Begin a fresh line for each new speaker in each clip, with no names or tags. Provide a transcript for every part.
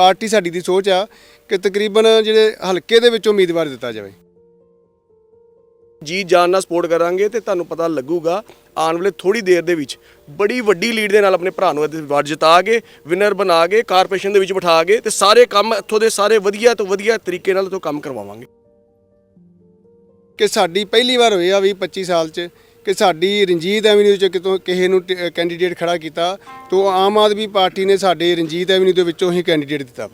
Party ਸਾਡੀ ਦੀ ਸੋਚ ਆ ਕਿ ਤਕਰੀਬਨ ਜਿਹੜੇ ਹਲਕੇ ਦੇ ਵਿੱਚ ਉਮੀਦਵਾਰ ਦਿੱਤਾ ਜਾਵੇ।
ਜੀ ਜਾਨ ਨਾਲ ਸਪੋਰਟ ਕਰਾਂਗੇ ਤੇ ਤੁਹਾਨੂੰ ਪਤਾ ਲੱਗੂਗਾ ਆਉਣ ਵਾਲੇ ਥੋੜੀ ਦੇਰ ਦੇ ਵਿੱਚ ਬੜੀ ਵੱਡੀ ਲੀਡ ਦੇ ਨਾਲ ਆਪਣੇ ਭਰਾ ਨੂੰ ਇਹਦੇ ਵਾਰਡ ਜਿਤਾ ਕੇ ਵਿਨਰ ਬਣਾ ਕੇ ਕਾਰਪੋਰੇਸ਼ਨ ਦੇ ਵਿੱਚ ਬਿਠਾ ਕੇ ਤੇ ਸਾਰੇ ਕੰਮ ਇੱਥੋਂ ਦੇ ਸਾਰੇ ਵਧੀਆ ਤੋਂ ਵਧੀਆ ਤਰੀਕੇ ਨਾਲ ਤੋਂ ਕੰਮ ਕਰਵਾਵਾਂਗੇ।
ਕਿ ਸਾਡੀ ਪਹਿਲੀ ਵਾਰ ਹੋਈ ਆ ਵੀ 25 ਸਾਲ 'ਚ ਕਿ ਸਾਡੀ ਰਣਜੀਤ ਐਵਨਿਊ 'ਚ ਕਿਤੋਂ ਕਿਸੇ ਨੂੰ ਕੈਂਡੀਡੇਟ ਖੜਾ ਕੀਤਾ ਤੋਂ ਆਮ ਆਦਮੀ ਪਾਰਟੀ ਨੇ ਸਾਡੇ ਰਣਜੀਤ ਐਵਨਿਊ ਦੇ ਵਿੱਚੋਂ ਹੀ ਕੈਂਡੀਡੇਟ ਦਿੱਤਾ।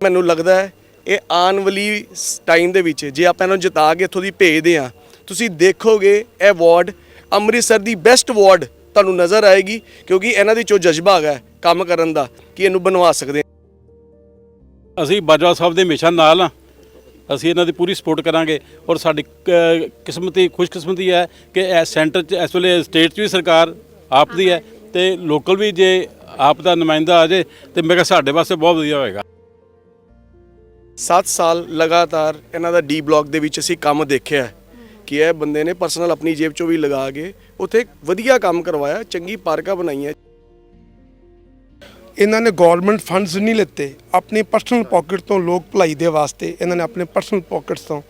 ਮੈਨੂੰ ਲੱਗਦਾ ਹੈ ਇਹ ਆਉਣ ਵਾਲੀ ਟਾਈਮ ਦੇ ਵਿੱਚ ਜੇ ਆਪਾਂ ਇਹਨਾਂ ਨੂੰ ਜਿਤਾ ਕੇ ਇੱਥੋਂ ਦੀ ਭੇਜਦੇ ਆ ਤੁਸੀਂ ਦੇਖੋਗੇ ਇਹ ਵਾਰਡ ਅੰਮ੍ਰਿਤਸਰ ਦੀ ਬੈਸਟ ਵਾਰਡ ਤੁਹਾਨੂੰ ਨਜ਼ਰ ਆਏਗੀ ਕਿਉਂਕਿ ਇਹਨਾਂ ਦੇ ਚੋਂ ਜਜ਼ਬਾ ਹੈਗਾ ਹੈ ਕੰਮ ਕਰਨ ਦਾ ਕਿ ਇਹਨੂੰ ਬਣਵਾ ਸਕਦੇ।
ਅਸੀਂ ਬਾਜਵਾ ਸਾਹਿਬ ਦੇ ਹਮੇਸ਼ਾ ਨਾਲ ਆ ਅਸੀਂ ਇਹਨਾਂ ਦੀ ਪੂਰੀ ਸਪੋਰਟ ਕਰਾਂਗੇ ਔਰ ਸਾਡੀ ਕ- ਕਿਸਮਤੀ, ਖੁਸ਼ਕਿਸਮਤੀ ਹੈ ਕਿ ਇਹ ਸੈਂਟਰ 'ਚ, ਇਸ ਵੇਲੇ ਸਟੇਟ 'ਚ ਵੀ ਸਰਕਾਰ ਆਪ ਦੀ ਹੈ ਤੇ ਲੋਕਲ ਵੀ ਜੇ ਆਪ ਦਾ ਨੁਮਾਇੰਦਾ ਆ ਜੇ ਤੇ ਮੈਂ ਕਿਹਾ ਸਾਡੇ ਵਾਸਤੇ ਬਹੁਤ ਵਧੀਆ ਹੋਏਗਾ।
7 ਸਾਲ ਲਗਾਤਾਰ ਇਹਨਾਂ ਦਾ ਡੀ ਬਲਾਕ ਦੇ ਵਿੱਚ ਅਸੀਂ ਕੰਮ ਦੇਖਿਆ ਕਿ ਇਹ ਬੰਦੇ ਨੇ ਪਰਸਨਲ ਆਪਣੀ ਜੇਬ ਚੋਂ ਵੀ ਲਗਾ ਕੇ ਉੱਥੇ ਵਧੀਆ ਕੰਮ ਕਰਵਾਇਆ, ਚੰਗੀ ਪਾਰਕਾਂ ਬਣਾਈਆਂ।
ਇਹਨਾਂ ਨੇ ਗਵਰਨਮੈਂਟ ਫੰਡਸ ਨਹੀਂ ਲਿੱਤੇ। ਆਪਣੀ ਪਰਸਨਲ ਪਾਕਟ ਤੋਂ ਲੋਕ ਭਲਾਈ ਦੇ ਵਾਸਤੇ, ਇਹਨਾਂ ਨੇ ਆਪਣੇ ਪਰਸਨਲ ਪਾਕਟਸ ਤੋਂ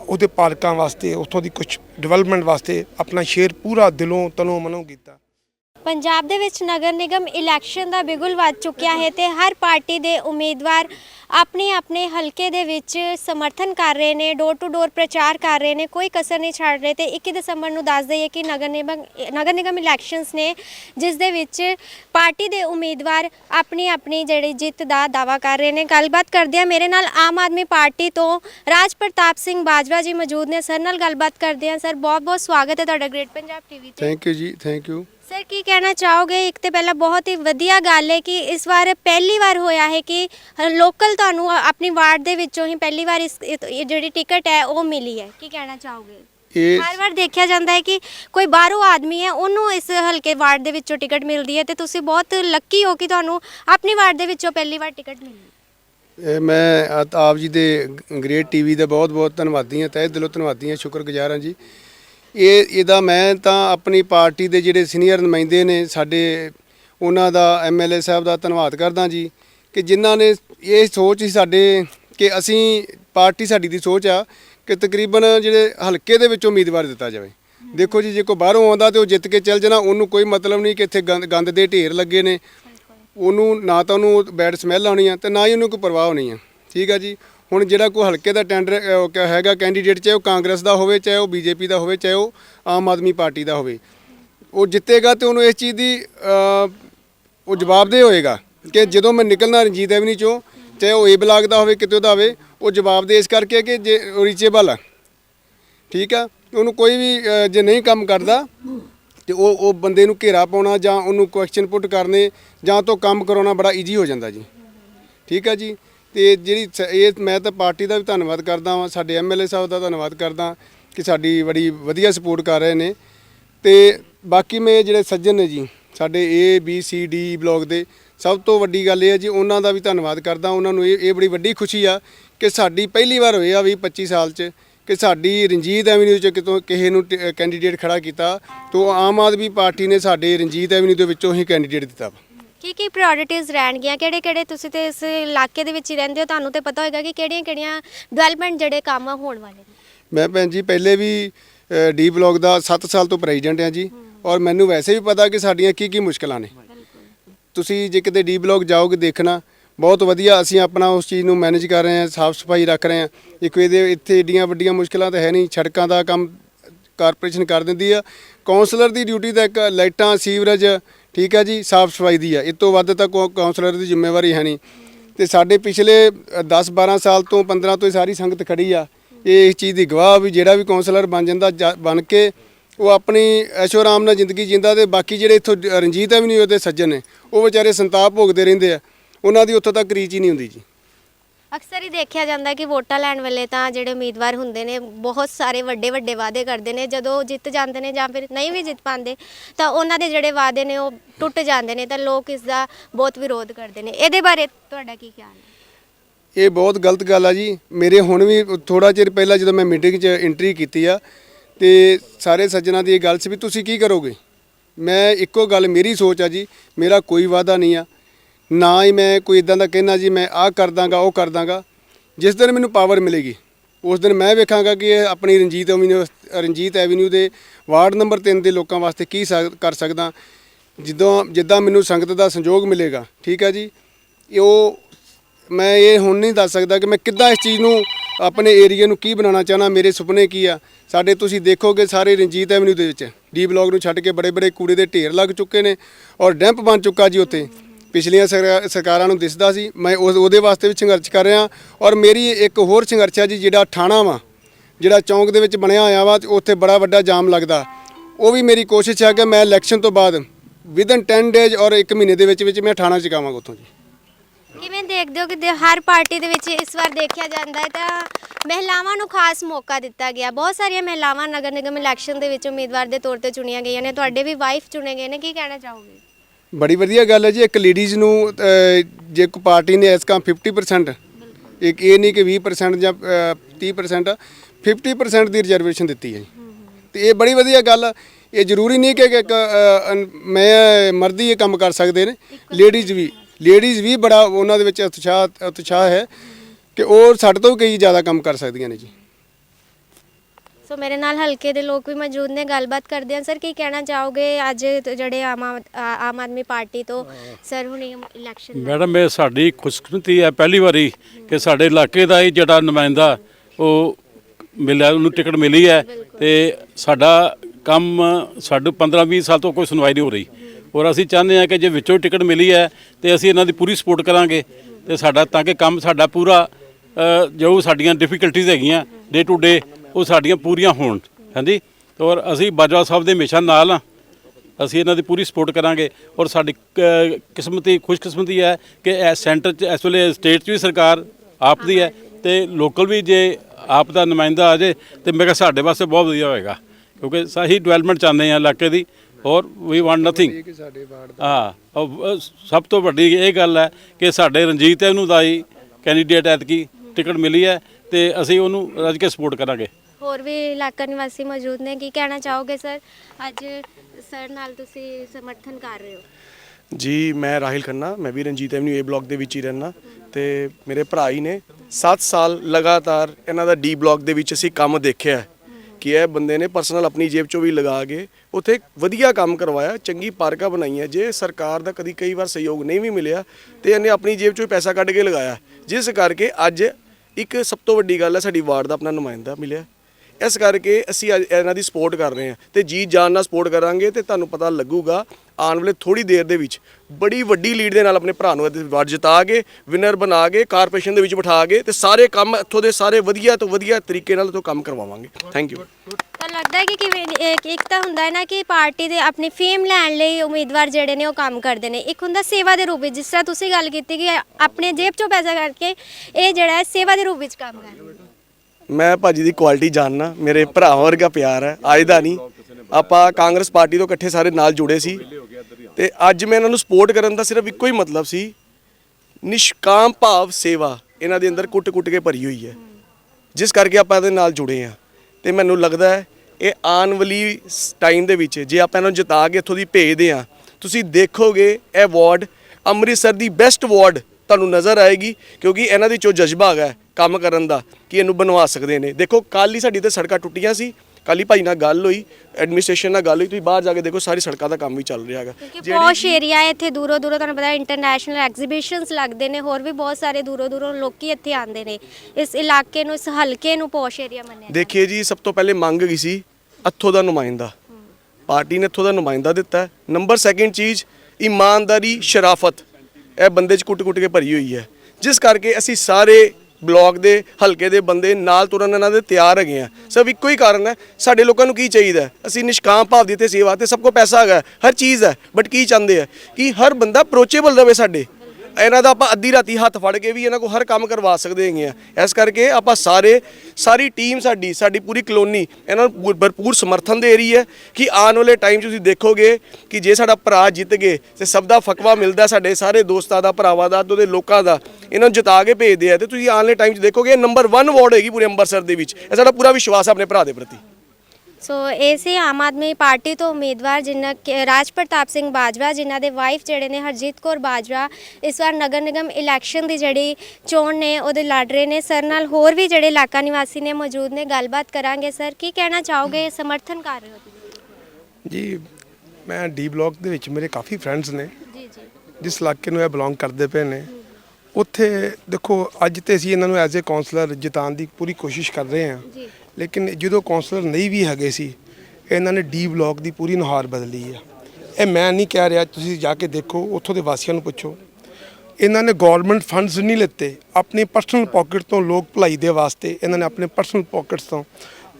ਉਹਦੇ ਪਾਰਕਾਂ ਵਾਸਤੇ, ਉੱਥੋਂ ਦੀ ਕੁਝ ਡਿਵੈਲਪਮੈਂਟ ਵਾਸਤੇ ਆਪਣਾ ਸ਼ੇਅਰ ਪੂਰਾ ਦਿਲੋਂ ਤਨੋਂ ਮਨੋਂ ਕੀਤਾ।
ਪੰਜਾਬ ਦੇ ਵਿੱਚ ਨਗਰ ਨਿਗਮ ਇਲੈਕਸ਼ਨ ਦਾ ਬਿਗੁਲ ਵੱਜ ਚੁੱਕਿਆ ਹੈ ਤੇ ਹਰ ਪਾਰਟੀ ਦੇ ਉਮੀਦਵਾਰ ਆਪਣੇ ਆਪਣੇ ਹਲਕੇ ਦੇ ਵਿੱਚ ਸਮਰਥਨ ਕਰ ਰਹੇ ਨੇ ਡੋਰ ਟੂ ਡੋਰ ਪ੍ਰਚਾਰ ਕਰ ਰਹੇ ਨੇ, ਕੋਈ ਕਸਰ ਨਹੀਂ ਛੱਡ ਰਹੇ ਤੇ 21 ਦਸੰਬਰ ਨੂੰ ਦੱਸ ਦਈਏ ਕਿ ਨਗਰ ਨਿਗਮ ਨਗਰ ਨਿਗਮ ਇਲੈਕਸ਼ਨਸ ਨੇ ਜਿਸ ਦੇ ਵਿੱਚ ਪਾਰਟੀ ਦੇ ਉਮੀਦਵਾਰ ਆਪਣੀ ਆਪਣੀ ਜਿਹੜੀ ਜਿੱਤ ਦਾ ਦਾਵਾ ਕਰ ਰਹੇ ਨੇ। ਗੱਲਬਾਤ ਕਰਦੇ ਆ ਮੇਰੇ ਨਾਲ ਆਮ ਆਦਮੀ ਪਾਰਟੀ ਤੋਂ ਰਾਜ ਪ੍ਰਤਾਪ ਸਿੰਘ ਬਾਜਵਾ ਜੀ ਮੌਜੂਦ ਨੇ। ਸਰ ਨਾਲ ਗੱਲਬਾਤ ਕਰਦੇ ਆ ਸਰ ਬਹੁਤ ਬਹੁਤ ਸਵਾਗਤ ਹੈ ਤੁਹਾਡਾ ਗ੍ਰੇਟ ਪੰਜਾਬ ਟੀਵੀ ਤੇ।
Thank you ji thank you
sir ਕੀ ਕਹਿਣਾ ਚਾਹੋਗੇ? ਇੱਕ ਤੇ ਪਹਿਲਾਂ ਬਹੁਤ ਹੀ ਵਧੀਆ ਗੱਲ ਹੈ ਕਿ ਇਸ ਵਾਰ ਪਹਿਲੀ ਵਾਰ ਹੋਇਆ ਹੈ ਕਿ ਲੋਕਲ ਤੁਹਾਨੂੰ ਆਪਣੀ ਵਾਰਡ ਦੇ ਵਿੱਚੋਂ ਹੀ ਪਹਿਲੀ ਵਾਰ ਇਸ ਇਹ ਜਿਹੜੀ ਟਿਕਟ ਹੈ ਉਹ ਮਿਲੀ ਹੈ। ਕੀ ਕਹਿਣਾ ਚਾਹੋਗੇ?
ਇਹ
ਹਰ ਵਾਰ ਦੇਖਿਆ ਜਾਂਦਾ ਹੈ ਕਿ ਕੋਈ ਬਾਹਰੋਂ ਆਦਮੀ ਹੈ ਉਹਨੂੰ ਇਸ ਹਲਕੇ ਵਾਰਡ ਦੇ ਵਿੱਚੋਂ ਟਿਕਟ ਮਿਲਦੀ ਹੈ ਤੇ ਤੁਸੀਂ ਬਹੁਤ ਲੱਕੀ ਹੋ ਕਿ ਤੁਹਾਨੂੰ ਆਪਣੀ ਵਾਰਡ ਦੇ ਵਿੱਚੋਂ ਪਹਿਲੀ ਵਾਰ ਟਿਕਟ ਮਿਲੀ।
ਇਹ ਮੈਂ ਆਪ ਜੀ ਦੇ ਗ੍ਰੇਟ ਟੀਵੀ ਦਾ ਬਹੁਤ ਬਹੁਤ ਧੰਨਵਾਦੀ ਹਾਂ ਤਹਿ ਦਿਲੋਂ ਧੰਨਵਾਦੀ ਹਾਂ ਸ਼ੁਕਰਗੁਜ਼ਾਰ ਹਾਂ ਜੀ। ਇਹ, ਇਹਦਾ ਮੈਂ ਤਾਂ ਆਪਣੀ ਪਾਰਟੀ ਦੇ ਜਿਹੜੇ ਸੀਨੀਅਰ ਨੁਮਾਇੰਦੇ ਨੇ ਸਾਡੇ, ਉਹਨਾਂ ਦਾ ਐਮਐਲਏ ਸਾਹਿਬ ਦਾ ਧੰਨਵਾਦ ਕਰਦਾ ਜੀ, ਕਿ ਜਿਨ੍ਹਾਂ ਨੇ ਇਹ ਸੋਚ ਹੀ ਸਾਡੇ, ਕਿ ਅਸੀਂ, ਪਾਰਟੀ ਸਾਡੀ ਦੀ ਸੋਚ ਆ, ਕਿ ਤਕਰੀਬਨ ਜਿਹੜੇ ਹਲਕੇ ਦੇ ਵਿੱਚ ਉਮੀਦਵਾਰ ਦਿੱਤਾ ਜਾਵੇ। ਦੇਖੋ ਜੀ, ਜੇ ਕੋਈ ਬਾਹਰੋਂ ਆਉਂਦਾ ਤੇ ਉਹ ਜਿੱਤ ਕੇ ਚੱਲ ਜਾਣਾ, ਉਹਨੂੰ ਕੋਈ ਮਤਲਬ ਨਹੀਂ ਕਿ ਇੱਥੇ ਗੰਦ ਗੰਦ ਦੇ ਢੇਰ ਲੱਗੇ ਨੇ। ਉਹਨੂੰ ਨਾ ਤਾਂ ਉਹਨੂੰ ਬੈਡ ਸਮੈਲ ਆਉਣੀ ਆ ਤੇ ਨਾ ਹੀ ਉਹਨੂੰ ਕੋਈ ਪਰਵਾਹ ਹੋਣੀ ਆ। ਠੀਕ ਆ ਜੀ? ਹੁਣ ਜਿਹੜਾ ਕੋਈ ਹਲਕੇ ਦਾ ਟੈਂਡਰ ਕਿਆ ਹੈਗਾ ਕੈਂਡੀਡੇਟ ਚਾਹੇ ਉਹ ਕਾਂਗਰਸ ਦਾ ਹੋਵੇ, ਚਾਹੇ ਉਹ ਬੀਜੇਪੀ ਦਾ ਹੋਵੇ, ਚਾਹੇ ਉਹ ਆਮ ਆਦਮੀ ਪਾਰਟੀ ਦਾ ਹੋਵੇ, ਉਹ ਜਿੱਤੇਗਾ ਤੇ ਉਹਨੂੰ ਇਸ ਚੀਜ਼ ਦੀ ਉਹ ਜਵਾਬਦੇਹ ਹੋਏਗਾ ਕਿ ਜਦੋਂ ਮੈਂ ਨਿਕਲਣਾ ਰਣਜੀਤ ਐਵਨੀ ਚੋਂ, ਚਾਹੇ ਉਹ ਏ ਬਲਾਕ ਦਾ ਹੋਵੇ, ਕਿਤੇ ਉਹਦਾ ਹੋਵੇ, ਉਹ ਜਵਾਬਦੇਹ ਇਸ ਕਰਕੇ ਕਿ ਜੇ ਰੀਚੇਬਲ ਆ। ਠੀਕ ਆ? ਉਹਨੂੰ ਕੋਈ ਵੀ ਜੇ ਨਹੀਂ ਕੰਮ ਕਰਦਾ, ਤੇ ਉਹ ਉਹ ਬੰਦੇ ਨੂੰ ਘੇਰਾ ਪਾਉਣਾ ਜਾਂ ਉਹਨੂੰ ਕੁਐਸਚਨ ਪੁੱਟ ਕਰਨੇ ਜਾਂ ਤੋਂ ਕੰਮ ਕਰਾਉਣਾ ਬੜਾ ਈਜ਼ੀ ਹੋ ਜਾਂਦਾ ਜੀ। ਠੀਕ ਆ ਜੀ? ਤੇ ਜਿਹੜੀ ਸ- ਇਹ ਮੈਂ ਤਾਂ ਪਾਰਟੀ ਦਾ ਵੀ ਧੰਨਵਾਦ ਕਰਦਾ ਵਾਂ, ਸਾਡੇ ਐਮਐਲਏ ਸਾਹਿਬ ਦਾ ਧੰਨਵਾਦ ਕਰਦਾ ਕਿ ਸਾਡੀ ਬੜੀ ਵਧੀਆ ਸਪੋਰਟ ਕਰ ਰਹੇ ਨੇ। ਤੇ ਬਾਕੀ ਮੈਂ ਜਿਹੜੇ ਸੱਜਣ ਨੇ ਜੀ, ਸਾਡੇ A B C D block ਦੇ, ਸਭ ਤੋਂ ਵੱਡੀ ਗੱਲ ਇਹ ਹੈ ਜੀ, ਉਹਨਾਂ ਦਾ ਵੀ ਧੰਨਵਾਦ ਕਰਦਾ, ਉਹਨਾਂ ਨੂੰ ਇਹ ਇਹ ਬੜੀ ਵੱਡੀ ਖੁਸ਼ੀ ਆ ਕਿ ਸਾਡੀ ਪਹਿਲੀ ਵਾਰ ਹੋਇਆ ਵੀ 25 ਸਾਲ 'ਚ, ਕਿ ਸਾਡੀ ਰਣਜੀਤ ਐਵਨਿਊ 'ਚ ਕਿਤੋਂ ਕਿਸੇ ਨੂੰ ਕੈਂਡੀਡੇਟ ਖੜਾ ਕੀਤਾ, ਤੋਂ ਆਮ ਆਦਮੀ ਪਾਰਟੀ ਨੇ ਸਾਡੇ ਰਣਜੀਤ ਐਵਨਿਊ ਦੇ ਵਿੱਚੋਂ ਹੀ ਕੈਂਡੀਡੇਟ ਦਿੱਤਾ ਵਾ।
ਕੀ ਕੀ ਪ੍ਰਾਇੋਰਟੀਜ਼ ਰਹਿਣਗੀਆਂ? ਕਿਹੜੇ ਕਿਹੜੇ ਤੁਸੀਂ ਤੇ ਇਸ ਇਲਾਕੇ ਦੇ ਵਿੱਚ ਹੀ ਰਹਿੰਦੇ ਹੋ? ਤੁਹਾਨੂੰ ਤੇ ਪਤਾ ਹੋਏਗਾ ਕਿ ਕਿਹੜੀਆਂ ਕਿਹੜੀਆਂ ਡਿਵੈਲਪਮੈਂਟ ਜਿਹੜੇ ਕੰਮ ਹੋਣ ਵਾਲੇ ਨੇ।
ਮੈਂ ਭੈਣ ਜੀ ਪਹਿਲੇ ਵੀ ਡੀ ਬਲਾਕ ਦਾ 7 ਸਾਲ ਤੋਂ ਪ੍ਰੈਜ਼ੀਡੈਂਟ ਹਾਂ ਜੀ। ਔਰ ਮੈਨੂੰ ਵੈਸੇ ਵੀ ਪਤਾ ਕਿ ਸਾਡੀਆਂ ਕੀ ਕੀ ਮੁਸ਼ਕਲਾਂ ਨੇ। ਤੁਸੀਂ ਜੇ ਕਿਤੇ ਡੀ ਬਲਾਕ ਜਾਓਗੇ ਦੇਖਣਾ ਬਹੁਤ ਵਧੀਆ ਅਸੀਂ ਆਪਣਾ ਉਸ ਚੀਜ਼ ਨੂੰ ਮੈਨੇਜ ਕਰ ਰਹੇ ਹਾਂ ਸਾਫ਼ ਸਫ਼ਾਈ ਰੱਖ ਰਹੇ ਹਾਂ। ਇੱਕ ਇਹਦੇ ਇੱਥੇ ਏਡੀਆਂ ਵੱਡੀਆਂ ਮੁਸ਼ਕਲਾਂ ਤਾਂ ਹੈ ਨਹੀਂ ਸੜਕਾਂ ਦਾ ਕੰਮ ਕਾਰਪੋਰੇਸ਼ਨ ਕਰ ਦਿੰਦੀ ਆ। ਕਾਉਂਸਲਰ ਦੀ ਡਿਊਟੀ ਤਾਂ ਇੱਕ ਲਾਈਟਾਂ ਸੀਵਰੇਜ ਠੀਕ ਹੈ ਜੀ, ਸਾਫ਼ ਸਫ਼ਾਈ ਦੀ ਆ। ਇਸ ਤੋਂ ਵੱਧ ਤਾਂ ਕੌ- ਕਾਉਂਸਲਰ ਦੀ ਜ਼ਿੰਮੇਵਾਰੀ ਹੈ ਨਹੀਂ। ਤੇ ਸਾਡੇ ਪਿਛਲੇ 10 12 ਸਾਲ ਤੋਂ 15 ਤੋਂ ਇਹ ਸਾਰੀ ਸੰਗਤ ਖੜੀ ਆ। ਇਹ ਇਸ ਚੀਜ਼ ਦੀ ਗਵਾਹ ਵੀ ਜਿਹੜਾ ਵੀ ਕਾਉਂਸਲਰ ਬਣ ਜਾਂਦਾ, ਜਾ- ਬਣ ਕੇ ਉਹ ਆਪਣੀ ਐਸ਼ੋ ਆਰਾਮ ਨਾਲ ਜ਼ਿੰਦਗੀ ਜਿੰਦਾ ਤੇ ਬਾਕੀ ਜਿਹੜੇ ਇੱਥੋਂ ਰਣਜੀਤ ਹੈ ਵੀ ਨਹੀਂ ਦੇ ਸੱਜਣ ਨੇ। ਉਹ ਵਿਚਾਰੇ ਸੰਤਾਪ ਭੋਗਦੇ ਰਹਿੰਦੇ ਆ। ਉਹਨਾਂ ਦੀ ਉੱਥੋਂ ਤੱਕ ਰੀਚ ਹੀ ਨਹੀਂ ਹੁੰਦੀ ਜੀ।
ਅਕਸਰ ਹੀ ਦੇਖਿਆ ਜਾਂਦਾ ਕਿ ਵੋਟਾਂ ਲੈਣ ਵੇਲੇ ਤਾਂ ਜਿਹੜੇ ਉਮੀਦਵਾਰ ਹੁੰਦੇ ਨੇ, ਬਹੁਤ ਸਾਰੇ ਵੱਡੇ ਵੱਡੇ ਵਾਅਦੇ ਕਰਦੇ ਨੇ। ਜਦੋਂ ਜਿੱਤ ਜਾਂਦੇ ਨੇ ਜਾਂ ਫਿਰ ਨਹੀਂ ਵੀ ਜਿੱਤ ਪਾਉਂਦੇ, ਤਾਂ ਉਹਨਾਂ ਦੇ ਜਿਹੜੇ ਵਾਅਦੇ ਨੇ ਉਹ ਟੁੱਟ ਜਾਂਦੇ ਨੇ, ਤਾਂ ਲੋਕ ਇਸ ਦਾ ਬਹੁਤ ਵਿਰੋਧ ਕਰਦੇ ਨੇ। ਇਹਦੇ ਬਾਰੇ ਤੁਹਾਡਾ ਕੀ ਖਿਆਲ ਹੈ?
ਇਹ ਬਹੁਤ ਗਲਤ ਗੱਲ ਆ ਜੀ। ਮੇਰੇ ਹੁਣ ਵੀ ਥੋੜਾ ਚਿਰ ਪਹਿਲਾਂ ਜਦੋਂ ਮੈਂ ਮੀਟਿੰਗ 'ਚ ਐਂਟਰੀ ਕੀਤੀ ਆ, ਤੇ ਸਾਰੇ ਸੱਜਣਾ ਦੀ ਇਹ ਗੱਲ ਸੀ ਵੀ ਤੁਸੀਂ ਕੀ ਕਰੋਗੇ? ਮੈਂ ਇੱਕੋ ਗੱਲ, ਮੇਰੀ ਸੋਚ ਆ ਜੀ, ਮੇਰਾ ਕੋਈ ਵਾਅਦਾ ਨਹੀਂ ਆ। ਨਾ ਹੀ ਮੈਂ ਕੋਈ ਇਦਾਂ ਦਾ ਕਹਿਣਾ ਜੀ, ਮੈਂ ਆਹ ਕਰ ਦਾਂਗਾ, ਉਹ ਕਰ ਦਾਂਗਾ। ਜਿਸ ਦਿਨ ਮੈਨੂੰ ਪਾਵਰ ਮਿਲੇਗੀ, ਉਸ ਦਿਨ ਮੈਂ ਵੇਖਾਂਗਾ ਕਿ ਇਹ ਆਪਣੀ ਰਣਜੀਤ ਐਵੀਨਿਊ ਰਣਜੀਤ ਐਵਨਿਊ ਦੇ ਵਾਰਡ ਨੰਬਰ 3 ਦੇ ਲੋਕਾਂ ਵਾਸਤੇ ਕੀ ਸਕ- ਕਰ ਸਕਦਾ। ਜਦੋਂ, ਜਿੱਦਾਂ ਮੈਨੂੰ ਸੰਗਤ ਦਾ ਸੰਯੋਗ ਮਿਲੇਗਾ, ਠੀਕ ਹੈ ਜੀ? ਉਹ, ਮੈਂ ਇਹ ਹੁਣ ਨਹੀਂ ਦੱਸ ਸਕਦਾ ਕਿ ਮੈਂ ਕਿੱਦਾਂ ਇਸ ਚੀਜ਼ ਨੂੰ ਆਪਣੇ ਏਰੀਆ ਨੂੰ ਕੀ ਬਣਾਉਣਾ ਚਾਹਨਾ, ਮੇਰੇ ਸੁਪਨੇ ਕੀ ਆ। ਸਾਡੇ ਤੁਸੀਂ ਦੇਖੋਗੇ ਸਾਰੇ ਰਣਜੀਤ ਐਵਨਿਊ ਦੇ ਵਿੱਚ ਡੀ ਬਲੌਕ ਨੂੰ ਛੱਡ ਕੇ ਬੜੇ ਬੜੇ ਕੂੜੇ ਦੇ ਢੇਰ ਲੱਗ ਚੁੱਕੇ ਨੇ ਔਰ ਡੈਂਪ ਬਣ ਚੁੱਕਾ ਜੀ ਉੱਥੇ। ਪਿਛਲੀਆਂ ਸਰਕਾ- ਸਰਕਾਰਾਂ ਨੂੰ ਦਿਸਦਾ ਸੀ। ਮੈਂ ਉਸ ਉਹਦੇ ਵਾਸਤੇ ਵੀ ਸੰਘਰਸ਼ ਕਰ ਰਿਹਾ। ਔਰ ਮੇਰੀ ਇੱਕ ਹੋਰ ਸੰਘਰਸ਼ ਹੈ ਜੀ, ਜਿਹੜਾ ਠਾਣਾ ਵਾ, ਜਿਹੜਾ ਚੌਂਕ ਦੇ ਵਿੱਚ ਬਣਿਆ ਹੋਇਆ ਵਾ, ਤੇ ਉੱਥੇ ਬੜਾ ਵੱਡਾ ਜਾਮ ਲੱਗਦਾ। ਉਹ ਵੀ ਮੇਰੀ ਕੋਸ਼ਿਸ਼ ਹੈ ਕਿ ਮੈਂ ਇਲੈਕਸ਼ਨ ਤੋਂ ਬਾਅਦ ਵਿਦਨ 10 ਡੇਜ਼ ਔਰ 1 ਮਹੀਨੇ ਦੇ ਵਿੱਚ ਵਿੱਚ ਮੈਂ ਠਾਣਾ ਚੁਕਾਵਾਂਗਾ ਉੱਥੋਂ ਜੀ।
ਕਿਵੇਂ ਦੇਖਦੇ ਹੋ ਕਿ ਹਰ ਪਾਰਟੀ ਦੇ ਵਿੱਚ ਇਸ ਵਾਰ ਦੇਖਿਆ ਜਾਂਦਾ ਹੈ ਤਾਂ ਮਹਿਲਾਵਾਂ ਨੂੰ ਖਾਸ ਮੌਕਾ ਦਿੱਤਾ ਗਿਆ। ਬਹੁਤ ਸਾਰੀਆਂ ਮਹਿਲਾਵਾਂ ਨਗਰ ਨਿਗਮ ਇਲੈਕਸ਼ਨ ਦੇ ਵਿੱਚ ਉਮੀਦਵਾਰ ਦੇ ਤੌਰ ਤੇ ਚੁਣੀਆਂ ਗਈਆਂ ਨੇ। ਤੁਹਾਡੇ ਵੀ ਵਾਈਫ ਚੁਣੇ ਗਏ ਨੇ। ਕੀ ਕਹਿਣਾ ਚਾਹੋਗੇ?
ਬੜੀ ਵਧੀਆ ਗੱਲ ਹੈ ਜੀ ਇੱਕ ਲੇਡੀਜ਼ ਨੂੰ ਅਹ, ਜੇ ਕੋ ਪਾਰਟੀ ਨੇ ਇਸ ਕੰਮ 50% ਇੱਕ ਇਹ ਨਹੀਂ ਕਿ 20% ਜਾਂ ਅਹ, 30% 50% ਦੀ ਰਿਜ਼ਰਵੇਸ਼ਨ ਦਿੱਤੀ ਹੈ ਜੀ। ਤੇ ਇਹ ਬੜੀ ਵਧੀਆ ਗੱਲ ਆ। ਇਹ ਜ਼ਰੂਰੀ ਨਹੀਂ ਕਿ ਕਿ ਇੱਕ, ਅਹ, ਅਨ- ਮੈਂ ਮਰਦੀ ਇਹ ਕੰਮ ਕਰ ਸਕਦੇ ਨੇ। ਲੇਡੀਜ਼ ਵੀ ਲੇਡੀਜ਼ ਵੀ ਬੜਾ ਉਹਨਾਂ ਦੇ ਵਿੱਚ ਉਤਸ਼ਾਹ ਉਤਸ਼ਾਹ ਹੈ ਕਿ ਉਹ ਸਾਡੇ ਤੋਂ ਵੀ ਕਈ ਜ਼ਿਆਦਾ ਕੰਮ ਕਰ ਸਕਦੀਆਂ ਨੇ ਜੀ।
ਸੋ ਮੇਰੇ ਨਾਲ ਹਲਕੇ ਦੇ ਲੋਕ ਵੀ ਮੌਜੂਦ ਨੇ ਗੱਲਬਾਤ ਕਰਦੇ ਹਾਂ। ਸਰ ਕੀ ਕਹਿਣਾ ਚਾਹੋਗੇ ਅੱਜ ਜਿਹੜੇ ਆਮ ਆਦ- ਆ- ਆਮ ਆਦਮੀ ਪਾਰਟੀ ਤੋਂ ਸਰ ਹੁਣੀ ਇਲੈਕਸ਼ਨ
ਮੈਡਮ ਇਹ ਸਾਡੀ ਖੁਸ਼ਕਿਸਮਤੀ ਹੈ ਪਹਿਲੀ ਵਾਰੀ ਕਿ ਸਾਡੇ ਇਲਾਕੇ ਦਾ ਹੀ ਜਿਹੜਾ ਨੁਮਾਇੰਦਾ ਉਹ ਮਿਲਿਆ ਉਹਨੂੰ ਟਿਕਟ ਮਿਲੀ ਹੈ। ਤੇ ਸਾਡਾ ਕੰਮ ਸਾਡੇ 15 20 ਸਾਲ ਤੋਂ ਕੋਈ ਸੁਣਵਾਈ ਨਹੀਂ ਹੋ ਰਹੀ। ਔਰ ਅਸੀਂ ਚਾਹੁੰਦੇ ਹਾਂ ਕਿ ਜੇ ਵਿੱਚੋਂ ਟਿਕਟ ਮਿਲੀ ਹੈ ਤੇ ਅਸੀਂ ਇਹਨਾਂ ਦੀ ਪੂਰੀ ਸਪੋਰਟ ਕਰਾਂਗੇ। ਤੇ ਸਾਡਾ ਤਾਂ ਕਿ ਕੰਮ ਸਾਡਾ ਪੂਰਾ ਅ, ਜੋ ਸਾਡੀਆਂ ਡਿਫਿਕਲਟੀਜ਼ ਹੈਗੀਆਂ ਡੇ ਟੂ ਡੇ ਉਹ ਸਾਡੀਆਂ ਪੂਰੀਆਂ ਹੋਣ ਹਾਂਜੀ? ਔਰ ਅਸੀਂ ਬਾਜਵਾ ਸਾਹਿਬ ਦੇ ਹਮੇਸ਼ਾ ਨਾਲ ਆ ਅਸੀਂ ਇਹਨਾਂ ਦੀ ਪੂਰੀ ਸਪੋਰਟ ਕਰਾਂਗੇ। ਔਰ ਸਾਡੀ ਕਿਸਮਤੀ ਖੁਸ਼ਕਿਸਮਤੀ ਹੈ ਕਿ ਇਹ ਸੈਂਟਰ 'ਚ ਇਸ ਵੇਲੇ ਸਟੇਟ 'ਚ ਵੀ ਸਰਕਾਰ ਆਪ ਦੀ ਹੈ ਤੇ ਲੋਕਲ ਵੀ ਜੇ ਆਪ ਦਾ ਨੁਮਾਇੰਦਾ ਆ ਜੇ ਤੇ ਮੈਂ ਕਿਹਾ ਸਾਡੇ ਵਾਸਤੇ ਬਹੁਤ ਵਧੀਆ ਹੋਏਗਾ। ਕਿਉਂਕਿ ਸਹੀ ਡਿਵੈਲਪਮੈਂਟ ਚਾਹੁੰਦੇ ਆ ਇਲਾਕੇ ਦੀ ਔਰ ਵੀ ਵਾਂਟ ਨਥਿੰਗ ਹਾਂ ਸਭ ਤੋਂ ਵੱਡੀ ਇਹ ਗੱਲ ਹੈ ਕਿ ਸਾਡੇ ਰਣਜੀਤ ਇਹਨੂੰ ਦਾ ਹੀ ਕੈਂਡੀਡੇਟ ਐਤਕੀ ਟਿਕਟ ਮਿਲੀ ਹੈ। ਤੇ ਅਸੀਂ ਉਹਨੂੰ ਰੱਜ ਕੇ ਸਪੋਰਟ ਕਰਾਂਗੇ।
ਹੋਰ ਵੀ ਇਲਾਕਾ ਨਿਵਾਸੀ ਮੌਜੂਦ ਨੇ ਕੀ ਕਹਿਣਾ ਚਾਹੋਗੇ ਸਰ? ਅੱਜ ਸਰ ਨਾਲ ਤੁਸੀਂ ਸਮਰਥਨ ਕਰ ਰਹੇ ਹੋ।
ਜੀ ਮੈਂ ਰਾਹਿਲ ਖੰਨਾ ਮੈਂ ਵੀ ਰਣਜੀਤ ਐਵਨਿਊ ਏ ਬਲਾਕ ਦੇ ਵਿੱਚ ਹੀ ਰਹਿਣਾ ਤੇ ਮੇਰੇ ਭਰਾ ਹੀ ਨੇ। 7 ਸਾਲ ਲਗਾਤਾਰ ਇਹਨਾਂ ਦਾ ਡੀ ਬਲਾਕ ਦੇ ਵਿੱਚ ਅਸੀਂ ਕੰਮ ਦੇਖਿਆ ਕਿ ਇਹ ਬੰਦੇ ਨੇ ਪਰਸਨਲ ਆਪਣੀ ਜੇਬ ਚੋਂ ਵੀ ਲਗਾ ਕੇ ਉੱਥੇ ਵਧੀਆ ਕੰਮ ਕਰਵਾਇਆ ਚੰਗੀ ਪਾਰਕਾਂ ਬਣਾਈਆਂ। ਜੇ ਸਰਕਾਰ ਦਾ ਕਦੀ ਕਈ ਵਾਰ ਸਹਿਯੋਗ ਨਹੀਂ ਵੀ ਮਿਲਿਆ ਤੇ ਇਹਨੇ ਆਪਣੀ ਜੇਬ ਚੋਂ ਪੈਸਾ ਕੱਢ ਕੇ ਲਗਾਇਆ। ਜਿਸ ਕਰਕੇ ਅੱਜ ਇੱਕ ਸਭ ਤੋਂ ਵੱਡੀ ਗੱਲ ਹੈ ਸਾਡੀ ਵਾਰਡ ਦਾ ਆਪਣਾ ਨੁਮਾਇੰਦਾ ਮਿਲਿਆ। ਇਸ ਕਰਕੇ ਅਸੀਂ ਅੱਜ ਇਹਨਾਂ ਦੀ ਸਪੋਰਟ ਕਰ ਰਹੇ ਹਾਂ ਤੇ ਜੀ ਜਾਨ ਨਾਲ ਸਪੋਰਟ ਕਰਾਂਗੇ ਤੇ ਤੁਹਾਨੂੰ ਪਤਾ ਲੱਗੂਗਾ ਆਉਣ ਵਾਲੇ ਥੋੜੀ ਦੇਰ ਦੇ ਵਿੱਚ ਬੜੀ ਵੱਡੀ ਲੀਡ ਦੇ ਨਾਲ ਆਪਣੇ ਭਰਾ ਨੂੰ ਇਹਦੇ ਵਾਰਡ ਜਿਤਾ ਕੇ ਵਿਨਰ ਬਣਾ ਕੇ ਕਾਰਪੋਰੇਸ਼ਨ ਦੇ ਵਿੱਚ ਬਿਠਾ ਕੇ ਤੇ ਸਾਰੇ ਕੰਮ ਇੱਥੋਂ ਦੇ ਸਾਰੇ ਵਧੀਆ ਤੋਂ ਵਧੀਆ ਤਰੀਕੇ ਨਾਲ ਤੋਂ ਕੰਮ ਕਰਵਾਵਾਂਗੇ। ਥੈਂਕ ਯੂ
ਤਾਂ ਲੱਗਦਾ ਹੈ ਕਿ ਕਿਵੇਂ ਇੱਕ ਇੱਕ ਤਾਂ ਹੁੰਦਾ ਹੈ ਨਾ ਕਿ ਪਾਰਟੀ ਦੇ ਆਪਣੀ ਫੇਮ ਲੈਣ ਲਈ ਉਮੀਦਵਾਰ ਜਿਹੜੇ ਨੇ ਉਹ ਕੰਮ ਕਰਦੇ ਨੇ। ਇੱਕ ਹੁੰਦਾ ਸੇਵਾ ਦੇ ਰੂਪ ਵਿੱਚ, ਜਿਸ ਤਰ੍ਹਾਂ ਤੁਸੀਂ ਗੱਲ ਕੀਤੀ ਕਿ ਆਪਣੇ ਜੇਬ ਚੋਂ ਪੈਸਾ ਕਰਕੇ ਇਹ ਜਿਹੜਾ ਹੈ ਸੇਵਾ ਦੇ ਰੂਪ ਵਿੱਚ ਕੰਮ ਕਰ ਨੇ।
ਮੈਂ ਭਾਜੀ ਦੀ ਕੁਆਲਿਟੀ ਜਾਣਨਾ, ਮੇਰੇ ਭਰਾ ਵਰਗਾ ਪਿਆਰ ਹੈ, ਅੱਜ ਦਾ ਨਹੀਂ। ਆਪਾਂ ਕਾਂਗਰਸ ਪਾਰਟੀ ਤੋਂ ਇਕੱਠੇ ਸਾਰੇ ਨਾਲ ਜੁੜੇ ਸੀ। ਤੇ ਅੱਜ ਮੈਂ ਇਹਨਾਂ ਨੂੰ ਸਪੋਰਟ ਕਰਨ ਦਾ ਸਿਰਫ ਇੱਕੋ ਹੀ ਮਤਲਬ ਸੀ, ਨਿਸ਼ਕਾਮ ਭਾਵ ਸੇਵਾ, ਇਹਨਾਂ ਦੇ ਅੰਦਰ ਕੁੱਟ-ਕੁੱਟ ਕੇ ਭਰੀ ਹੋਈ ਹੈ। ਜਿਸ ਕਰਕੇ ਆਪਾਂ ਇਹਦੇ ਨਾਲ ਜੁੜੇ ਆ ਤੇ ਮੈਨੂੰ ਲੱਗਦਾ ਹੈ, ਇਹ ਆਉਣ ਵਾਲੀ ਟਾਈਮ ਦੇ ਵਿੱਚ, ਜੇ ਆਪਾਂ ਇਹਨਾਂ ਨੂੰ ਜਿਤਾ ਕੇ ਇੱਥੋਂ ਦੀ ਭੇਜਦੇ ਆ ਤੁਸੀਂ ਦੇਖੋਗੇ ਇਹ ਵਾਰਡ ਅੰਮ੍ਰਿਤਸਰ ਦੀ ਬੈਸਟ ਵਾਰਡ ਤੁਹਾਨੂੰ ਨਜ਼ਰ ਆਏਗੀ, ਕਿਉਂਕਿ ਇਹਨਾਂ ਦੇ ਚੋਂ ਜਜ਼ਬਾ ਹੈਗਾ ਕੰਮ ਕਰਨ ਦਾ ਕਿ ਇਹਨੂੰ ਬਣਵਾ ਸਕਦੇ ਨੇ। ਦੇਖੋ ਕੱਲ੍ਹ ਹੀ ਸਾਡੀ ਤੇ ਸੜਕਾਂ ਟੁੱਟੀਆਂ ਸੀ। ਕੱਲ੍ਹ ਹੀ ਭਾਈ ਨਾਲ ਗੱਲ ਹੋਈ ਐਡਮਿਨਿਸਟ੍ਰੇਸ਼ਨ ਨਾਲ ਗੱਲ ਹੋਈ। ਤੁਸੀਂ ਬਾਹਰ ਜਾ ਕੇ ਦੇਖੋ ਸਾਰੀ ਸੜਕਾਂ ਦਾ ਕੰਮ ਵੀ ਚੱਲ ਰਿਹਾ ਹੈਗਾ।
ਕਿਉਂਕਿ ਪੌਸ਼ ਏਰੀਆ ਹੈ ਇੱਥੇ ਦੂਰੋਂ ਦੂਰੋਂ ਤੁਹਾਨੂੰ ਪਤਾ ਇੰਟਰਨੈਸ਼ਨਲ ਐਗਜ਼ੀਬਿਸ਼ਨਸ ਲੱਗਦੇ ਨੇ ਹੋਰ ਵੀ ਬਹੁਤ ਸਾਰੇ ਦੂਰੋਂ ਦੂਰੋਂ ਲੋਕੀ ਇੱਥੇ ਆਉਂਦੇ ਨੇ। ਇਸ ਇਲਾਕੇ ਨੂੰ ਇਸ ਹਲਕੇ ਨੂੰ ਪੌਸ਼ ਏਰੀਆ ਮੰਨਿਆ
ਦੇਖੀਏ ਜੀ ਸਭ ਤੋਂ ਪਹਿਲੇ ਮੰਗ ਗਈ ਸੀ? ਇੱਥੋਂ ਦਾ ਨੁਮਾਇੰਦਾ। ਪਾਰਟੀ ਨੇ ਇੱਥੋਂ ਦਾ ਨੁਮਾਇੰਦਾ ਦਿੱਤਾ। ਨੰਬਰ ਸੈਕਿੰਡ ਚੀਜ਼ ਇਮਾਨਦਾਰੀ ਸ਼ਰਾਫਤ। ਇਹ ਬੰਦੇ 'ਚ ਕੁੱਟ-ਕੁੱਟ ਕੇ ਭਰੀ ਹੋਈ ਹੈ। ਜਿਸ ਕਰਕੇ ਅਸੀਂ ਸਾਰੇ ਬਲਾਕ ਦੇ, ਹਲਕੇ ਦੇ ਬੰਦੇ ਨਾਲ ਤੁਰਨ ਇਹਨਾਂ ਦੇ ਤਿਆਰ ਹੈਗੇ ਆ। ਸਭ ਇੱਕੋ ਹੀ ਕਾਰਨ ਹੈ, ਸਾਡੇ ਲੋਕਾਂ ਨੂੰ ਕੀ ਚਾਹੀਦਾ ਅਸੀਂ ਨਿਸ਼ਕਾਮ ਭਾਵ ਦੀ ਤੇ ਸੇਵਾ ਤੇ ਸਭ ਕੋ ਪੈਸਾ ਹੈਗਾ ਹਰ ਚੀਜ਼ ਹੈ ਬਟ ਕੀ ਚਾਹੁੰਦੇ ਆ? ਕਿ ਹਰ ਬੰਦਾ ਅਪਰੋਚੇਬਲ ਰਵੇ ਸਾਡੇ। ਇਹਨਾਂ ਦਾ ਆਪਾਂ ਅੱਧੀ ਰਾਤੀ ਹੱਥ ਫੜ ਕੇ ਵੀ ਇਹਨਾਂ ਕੋ ਹਰ ਕੰਮ ਕਰਵਾ ਸਕਦੇ ਹੈਗੇ ਆ। ਇਸ ਕਰਕੇ ਆਪਾਂ ਸਾਰੇ, ਸਾਰੀ ਟੀਮ ਸਾਡੀ ਸਾਡੀ ਪੂਰੀ ਕਲੋਨੀ ਇਹਨਾਂ ਨੂੰ ਭਰਪੂਰ ਸਮਰਥਨ ਦੇ ਰਹੀ ਹੈ ਕਿ ਆਉਣ ਵਾਲੇ ਟਾਈਮ 'ਚ ਤੁਸੀਂ ਦੇਖੋਗੇ ਕਿ ਜੇ ਸਾਡਾ ਭਰਾ ਜਿੱਤ ਗਏ ਤੇ ਸਭ ਦਾ ਫਕਵਾ ਮਿਲਦਾ ਸਾਡੇ ਸਾਰੇ ਦੋਸਤਾਂ ਦਾ, ਭਰਾਵਾਂ ਦਾ, ਉਹਦੇ ਲੋਕਾਂ ਦਾ, ਇਹਨਾਂ ਨੂੰ ਜਿਤਾ ਕੇ ਭੇਜਦੇ ਆ ਤੇ ਤੁਸੀਂ ਆਉਣ ਵਾਲੇ ਟਾਈਮ 'ਚ ਦੇਖੋਗੇ ਨੰਬਰ 1 ਵਾਰਡ ਹੈਗੀ ਪੂਰੇ ਅੰਮ੍ਰਿਤਸਰ ਦੇ ਵਿੱਚ। ਇਹ ਸਾਡਾ ਪੂਰਾ ਵਿਸ਼ਵਾਸ ਹੈ ਆਪਣੇ ਭਰਾ ਦੇ ਪ੍ਰਤੀ।
ਸੋ ਇਹ ਸੀ ਆਮ ਆਦਮੀ ਪਾਰਟੀ ਤੋਂ ਉਮੀਦਵਾਰ ਜਿਨ੍ਹਾਂ ਰਾਜ ਪ੍ਰਤਾਪ ਸਿੰਘ ਬਾਜਵਾ ਜਿਨ੍ਹਾਂ ਦੇ ਵਾਈਫ ਜਿਹੜੇ ਨੇ ਹਰਜੀਤ ਕੌਰ ਬਾਜਵਾ ਇਸ ਵਾਰ ਨਗਰ ਨਿਗਮ ਇਲੈਕਸ਼ਨ ਦੀ ਜਿਹੜੀ ਚੋਣ ਨੇ ਉਹਦੇ ਲੜ ਰਹੇ ਨੇ ਸਰ ਨਾਲ ਹੋਰ ਵੀ ਜਿਹੜੇ ਇਲਾਕਾ ਨਿਵਾਸੀ ਨੇ ਮੌਜੂਦ ਨੇ ਗੱਲਬਾਤ ਕਰਾਂਗੇ ਸਰ ਕੀ ਕਹਿਣਾ ਚਾਹੋਗੇ ਸਮਰਥਨ ਕਰ ਰਹੇ ਹੋ?
ਜੀ ਮੈਂ ਡੀ ਬਲਾਕ ਦੇ ਵਿੱਚ ਮੇਰੇ ਕਾਫੀ ਫਰੈਂਡਸ ਨੇ
ਜੀ ਜੀ
ਜਿਸ ਇਲਾਕੇ ਨੂੰ ਇਹ ਬਿਲੋਂਗ ਕਰਦੇ ਪਏ ਨੇ ਉੱਥੇ ਦੇਖੋ ਅੱਜ ਤੇ ਅਸੀਂ ਇਹਨਾਂ ਨੂੰ ਐਜ਼ ਅ ਕਾਉਂਸਲਰ ਜਿਤਾਉਣ ਦੀ ਪੂਰੀ ਕੋਸ਼ਿਸ਼ ਕਰ ਰਹੇ ਹਾਂ
ਜੀ
ਲੇਕਿਨ ਜਦੋਂ ਕਾਉਂਸਲਰ ਨਹੀਂ ਵੀ ਹੈਗੇ ਸੀ, ਇਹਨਾਂ ਨੇ ਡੀ ਬਲਾਕ ਦੀ ਪੂਰੀ ਨੁਹਾਰ ਬਦਲੀ ਆ। ਇਹ ਮੈਂ ਨਹੀਂ ਕਹਿ ਰਿਹਾ, ਤੁਸੀਂ ਜਾ ਕੇ ਦੇਖੋ, ਉੱਥੋਂ ਦੇ ਵਾਸੀਆਂ ਨੂੰ ਪੁੱਛੋ। ਇਹਨਾਂ ਨੇ ਗਵਰਨਮੈਂਟ ਫੰਡਸ ਨਹੀਂ ਲਿੱਤੇ, ਆਪਣੀ ਪਰਸਨਲ ਪਾਕਟ ਤੋਂ ਲੋਕ ਭਲਾਈ ਦੇ ਵਾਸਤੇ, ਇਹਨਾਂ ਨੇ ਆਪਣੇ ਪਰਸਨਲ ਪਾਕਟਸ ਤੋਂ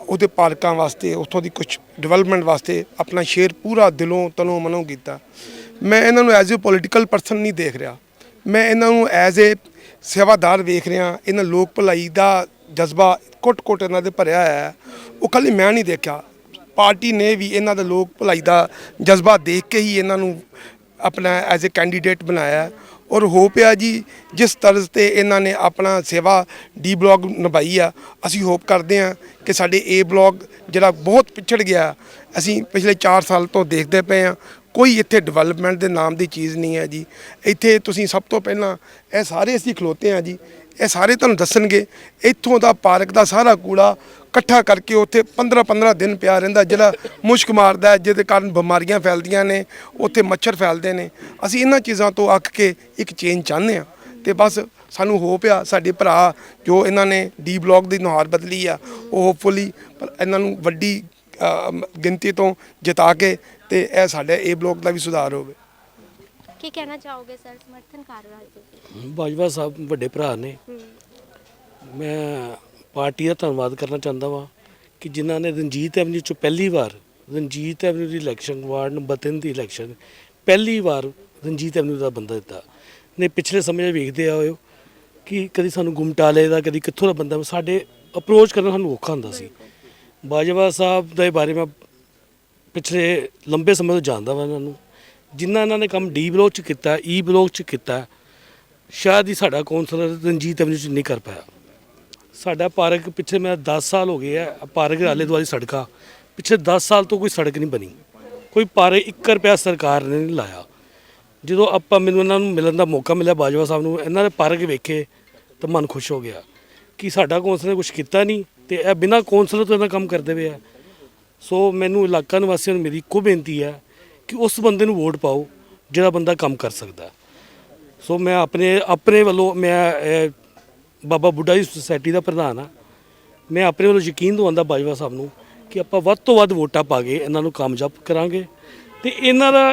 ਉਹਦੇ ਪਾਰਕਾਂ ਵਾਸਤੇ, ਉੱਥੋਂ ਦੀ ਕੁਝ ਡਿਵੈਲਪਮੈਂਟ ਵਾਸਤੇ ਆਪਣਾ ਸ਼ੇਅਰ ਪੂਰਾ ਦਿਲੋਂ, ਤਨੋਂ ਮਨੋਂ ਕੀਤਾ। ਮੈਂ ਇਹਨਾਂ ਨੂੰ ਐਜ਼ ਅ ਪੋਲੀਟੀਕਲ ਪਰਸਨ ਨਹੀਂ ਦੇਖ ਰਿਹਾ। ਮੈਂ ਇਹਨਾਂ ਨੂੰ ਐਜ਼ ਅ ਸੇਵਾਦਾਰ ਵੇਖ ਰਿਹਾ, ਇਹਨਾਂ ਲੋਕ ਭਲਾਈ ਦਾ ਜਜ਼ਬਾ ਕੁੱਟ-ਕੁੱਟ ਇਹਨਾਂ ਦੇ ਭਰਿਆ ਹੋਇਆ ਹੈ। ਉਹ ਖਾਲੀ ਮੈਂ ਨਹੀਂ ਦੇਖਿਆ। ਪਾਰਟੀ ਨੇ ਵੀ ਇਹਨਾਂ ਦੇ ਲੋਕ ਭਲਾਈ ਦਾ ਜਜ਼ਬਾ ਦੇਖ ਕੇ ਹੀ ਇਹਨਾਂ ਨੂੰ ਆਪਣਾ ਐਜ਼ ਅ ਕੈਂਡੀਡੇਟ ਬਣਾਇਆ। ਔਰ ਹੋਪ ਆ ਜੀ, ਜਿਸ ਤਰਜ਼ ਤੇ ਇਹਨਾਂ ਨੇ ਆਪਣਾ ਸੇਵਾ ਡੀ ਬਲਾਕ ਨਿਭਾਈ ਆ, ਅਸੀਂ ਹੋਪ ਕਰਦੇ ਆ ਕਿ ਸਾਡੇ ਏ ਬਲਾਕ ਜਿਹੜਾ ਬਹੁਤ ਪਿਛੜ ਗਿਆ, ਅਸੀਂ ਪਿਛਲੇ 4 ਸਾਲ ਤੋਂ ਦੇਖਦੇ ਪਏ ਆ ਕੋਈ ਇੱਥੇ ਡਿਵੈਲਪਮੈਂਟ ਦੇ ਨਾਮ ਦੀ ਚੀਜ਼ ਨਹੀਂ ਹੈ ਜੀ। ਇੱਥੇ ਤੁਸੀਂ ਸਭ ਤੋਂ ਪਹਿਲਾਂ ਇਹ ਸਾਰੇ ਅਸੀਂ ਖਲੋਤੇ ਆ ਜੀ। ਇਹ ਸਾਰੇ ਤੁਹਾਨੂੰ ਦੱਸਣਗੇ। ਇੱਥੋਂ ਦਾ ਪਾਰਕ ਦਾ ਸਾਰਾ ਕੂੜਾ ਇਕੱਠਾ ਕਰਕੇ ਉੱਥੇ 15 15 ਦਿਨ ਪਿਆ ਰਹਿੰਦਾ। ਜਿਹੜਾ ਮੁਸ਼ਕ ਮਾਰਦਾ ਜਿਹਦੇ ਕਾਰਨ ਬਿਮਾਰੀਆਂ ਫੈਲਦੀਆਂ ਨੇ, ਉੱਥੇ ਮੱਛਰ ਫੈਲਦੇ ਨੇ। ਅਸੀਂ ਇਹਨਾਂ ਚੀਜ਼ਾਂ ਤੋਂ ਅੱਕ ਕੇ ਇੱਕ ਚੇਂਜ ਚਾਹੁੰਦੇ ਆ ਤੇ ਬਸ ਸਾਨੂੰ ਹੋਪ ਆ, ਸਾਡੇ ਭਰਾ ਜੋ ਇਹਨਾਂ ਨੇ ਡੀ ਬਲਾਕ ਦੀ ਨੁਹਾਰ ਬਦਲੀ ਆ, ਉਹ ਹੋਪਫੁਲੀ ਇਹਨਾਂ ਨੂੰ ਵੱਡੀ ਗਿਣਤੀ ਤੋਂ ਜਿਤਾ ਕੇ ਤੇ ਇਹ ਸਾਡੇ ਏ ਬਲਾਕ ਦਾ ਵੀ ਸੁਧਾਰ ਹੋਵੇ।
ਕੀ ਕਹਿਣਾ ਚਾਹੋਗੇ ਸਰ ਸਮਰਥਨ ਕਰ ਰਹੇ ਹੋ ਤੁਸੀਂ
ਬਾਜਵਾ ਸਾਹਿਬ ਵੱਡੇ ਭਰਾ ਨੇ। ਮੈਂ ਪਾਰਟੀ ਦਾ ਧੰਨਵਾਦ ਕਰਨਾ ਚਾਹੁੰਦਾ ਵਾਂ ਕਿ ਜਿਨ੍ਹਾਂ ਨੇ ਰਣਜੀਤ ਐਵਨਿਊ ਚ ਪਹਿਲੀ ਵਾਰ ਰਣਜੀਤ ਐਵਨਿਊ ਦੀ ਇਲੈਕਸ਼ਨ ਵਾਰਡ ਨੰਬਰ 3 ਦੀ ਇਲੈਕਸ਼ਨ ਪਹਿਲੀ ਵਾਰ ਰਣਜੀਤ ਐਵਨਿਊ ਦਾ ਬੰਦਾ ਦਿੱਤਾ। ਨੇ ਪਿਛਲੇ ਸਮੇਂ 'ਚ ਵੇਖਦੇ ਹੋ ਕਿ ਕਦੀ ਸਾਨੂੰ ਗੁਮਟਾਲੇ ਦਾ ਕਦੀ ਕਿੱਥੋਂ ਦਾ ਬੰਦਾ ਸਾਡੇ ਅਪਰੋਚ ਕਰਨਾ ਸਾਨੂੰ ਔਖਾ ਹੁੰਦਾ ਸੀ। ਬਾਜਵਾ ਸਾਹਿਬ ਦੇ ਬਾਰੇ ਮੈਂ ਪਿਛਲੇ ਲੰਬੇ ਸਮੇਂ ਤੋਂ ਜਾਣਦਾ ਵਾਂ ਇਹਨਾਂ ਨੂੰ। ਜਿੰਨਾ ਇਹਨਾਂ ਨੇ ਕੰਮ ਡੀ ਬਲੋਕ ਚ ਕੀਤਾ e ਈ ਬਲੋਕ ਚ ਕੀਤਾ, ਸ਼ਾਇਦ ਹੀ ਸਾਡਾ ਕੌਂਸਲਰ ਰਣਜੀਤ ਐਵਨਿਊ ਚ ਨਹੀਂ ਕਰ ਪਾਇਆ। ਸਾਡਾ ਪਾਰਕ ਪਿੱਛੇ ਮੈਂ 10 ਸਾਲ ਹੋ ਗਏ ਆ ਪਾਰਕ ਦੇ ਆਲੇ ਦੁਆਲੇ ਸੜਕਾਂ, ਪਿੱਛੇ 10 ਸਾਲ ਤੋਂ ਕੋਈ ਸੜਕ ਨਹੀਂ ਬਣੀ। ਕੋਈ ਪਾਰਕ 1 ਰੁਪਿਆ ਸਰਕਾਰ ਨੇ ਨਹੀਂ ਲਾਇਆ। ਜਦੋਂ ਆਪਾਂ ਮੈਨੂੰ ਇਹਨਾਂ ਨੂੰ ਮਿਲਣ ਦਾ ਮੌਕਾ ਮਿਲਿਆ, ਬਾਜਵਾ ਸਾਹਿਬ ਨੂੰ, ਇਹਨਾਂ ਦੇ ਪਾਰਕ ਵੇਖੇ ਤਾਂ ਮਨ ਖੁਸ਼ ਹੋ ਗਿਆ ਕਿ ਸਾਡਾ ਕੌਂਸਲਰ ਨੇ ਕੁਝ ਕੀਤਾ ਨਹੀਂ ਤੇ ਇਹ ਬਿਨਾਂ ਕੌਂਸਲਰ ਤੋਂ ਇਹਨਾਂ ਕੰਮ ਕਰਦੇ ਪਏ ਆ। ਸੋ ਮੈਨੂੰ ਇਲਾਕਾ ਨਿਵਾਸੀਆਂ ਨੂੰ ਮੇਰੀ ਇੱਕੋ ਬੇਨਤੀ ਹੈ ਕਿ ਉਸ ਬੰਦੇ ਨੂੰ ਵੋਟ ਪਾਓ, ਜਿਹੜਾ ਬੰਦਾ ਕੰਮ ਕਰ ਸਕਦਾ ਸੋ ਮੈਂ ਆਪਣੇ ਆਪਣੇ ਵੱਲੋਂ ਮੈਂ ਬਾਬਾ ਬੁੱਢਾ ਜੀ ਸੁਸਾਇਟੀ ਦਾ ਪ੍ਰਧਾਨ ਆ ਮੈਂ ਆਪਣੇ ਵੱਲੋਂ ਯਕੀਨ ਦਵਾਉਂਦਾ ਬਾਜਵਾ ਸਾਹਿਬ ਨੂੰ ਕਿ ਆਪਾਂ ਵੱਧ ਤੋਂ ਵੱਧ ਵੋਟਾਂ ਪਾ ਕੇ ਇਹਨਾਂ ਨੂੰ ਕਾਮਯਾਬ ਕਰਾਂਗੇ। ਤੇ ਇਹਨਾਂ ਦਾ,